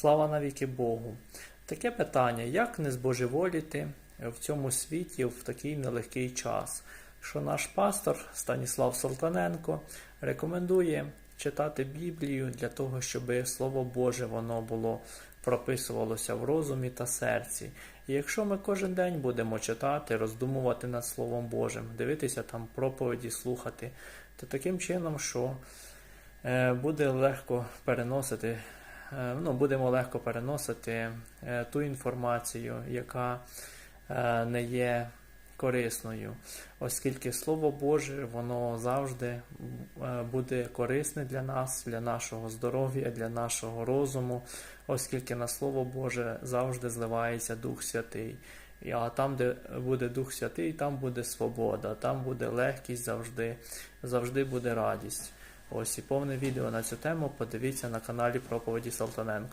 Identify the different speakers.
Speaker 1: Слава навіки Богу. Таке питання: як не збожеволіти в цьому світі в такий нелегкий час? Що наш пастор Станіслав Салтаненко рекомендує читати Біблію для того, щоб Слово Боже воно було прописувалося в розумі та серці. І якщо ми кожен день будемо читати, роздумувати над Словом Божим, дивитися там проповіді, слухати, то таким чином, що е, буде легко переносити, ну, будемо легко переносити е, ту інформацію, яка е, не є корисною, оскільки Слово Боже, воно завжди е, буде корисне для нас, для нашого здоров'я, для нашого розуму, оскільки на Слово Боже завжди зливається Дух Святий. А там, де буде Дух Святий, там буде свобода, там буде легкість завжди, завжди буде радість. Ось і повне відео на цю тему подивіться на каналі Проповіді Салтаненко.